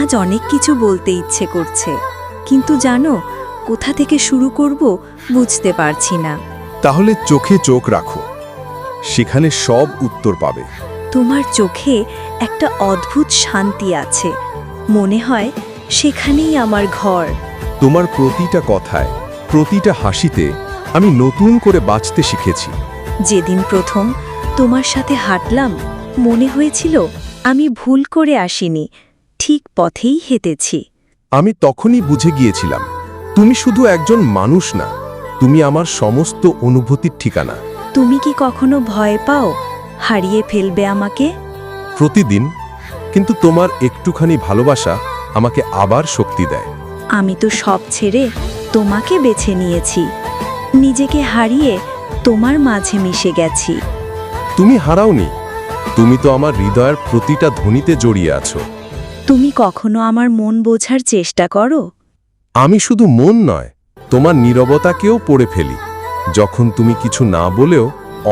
আজ অনেক কিছু বলতে ইচ্ছে করছে। কিন্তু জানো কোথা থেকে শুরু করব বুঝতে পারছি না। তাহলে চোখে চোখ রাখো। সেখানে সব উত্তর পাবে। তোমার চোখে একটা অদ্ভুত শান্তি আছে। মনে হয় সেখানেই আমার ঘর। তোমার প্রতিটা কথায় প্রতিটা হাসিতে আমি নতুন করে বাঁচতে শিখেছি। যেদিন প্রথম তোমার সাথে হাঁটলাম মনে হয়েছিল আমি ভুল করে আসিনি। ঠিক পথেই হেঁটেছি। আমি তখনই বুঝে গিয়েছিলাম তুমি শুধু একজন মানুষ না তুমি আমার সমস্ত অনুভূতির ঠিকানা। তুমি কি কখনো ভয় পাও হারিয়ে ফেলবে আমাকে? প্রতিদিন কিন্তু তোমার একটুখানি ভালোবাসা আমাকে আবার শক্তি দেয়। আমি তো সব ছেড়ে তোমাকে বেছে নিয়েছি। নিজেকে হারিয়ে তোমার মাঝে মিশে গেছি। তুমি হারাওনি তুমি তো আমার হৃদয়ের প্রতিটা ধ্বনিতে জড়িয়ে আছো। তুমি কখনো আমার মন বোঝার চেষ্টা করো? আমি শুধু মন নয় তোমার নীরবতাকেও পড়ে ফেলি। যখন তুমি কিছু না বলেও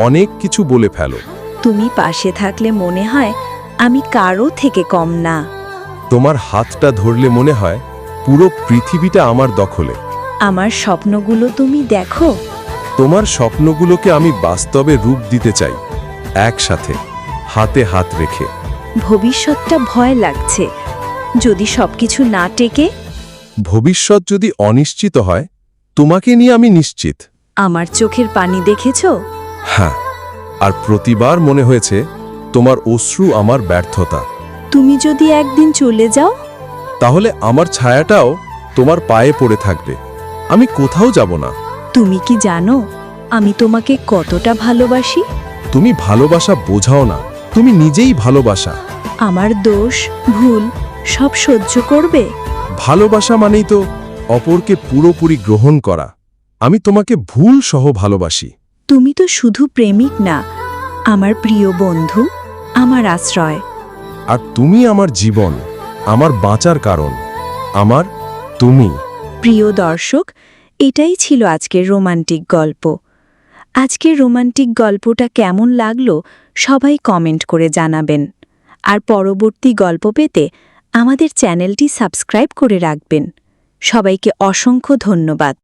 অনেক কিছু বলে ফেলো। তুমি পাশে থাকলে মনে হয় আমি কারও থেকে কম না। তোমার হাতটা ধরলে মনে হয় পুরো পৃথিবীটা আমার দখলে। আমার স্বপ্নগুলো তুমি দেখো। তোমার স্বপ্নগুলোকে আমি বাস্তবে রূপ দিতে চাই একসাথে হাতে হাত রেখে। ভবিষ্যৎটা ভয় লাগছে। যদি সবকিছু না টেকে? ভবিষ্যৎ যদি অনিশ্চিত হয় তোমাকে নিয়ে আমি নিশ্চিত। আমার চোখের পানি দেখেছ? হ্যাঁ আর প্রতিবার মনে হয়েছে তোমার অশ্রু আমার ব্যর্থতা। তুমি যদি একদিন চলে যাও? তাহলে আমার ছায়াটাও তোমার পায়ে পড়ে থাকবে। আমি কোথাও যাব না। তুমি কি জানো আমি তোমাকে কতটা ভালোবাসি? তুমি ভালোবাসা বোঝাও না তুমি নিজেই ভালোবাসা। আমার দোষ ভুল সব সহ্য করবে? ভালোবাসা মানেই তো অপরকে পুরোপুরি গ্রহণ করা। আমি তোমাকে ভুল সহ ভালোবাসি। তুমি তো শুধু প্রেমিক না আমার প্রিয় বন্ধু আমার আশ্রয়। আর তুমি আমার জীবন আমার বাঁচার কারণ আমার তুমি। প্রিয় দর্শক এটাই ছিল আজকের রোমান্টিক গল্প। আজকের রোমান্টিক গল্পটা কেমন লাগল সবাই কমেন্ট করে জানাবেন। আর পরবর্তী গল্প পেতে আমাদের চ্যানেলটি সাবস্ক্রাইব করে রাখবেন। সবাইকে অসংখ্য ধন্যবাদ।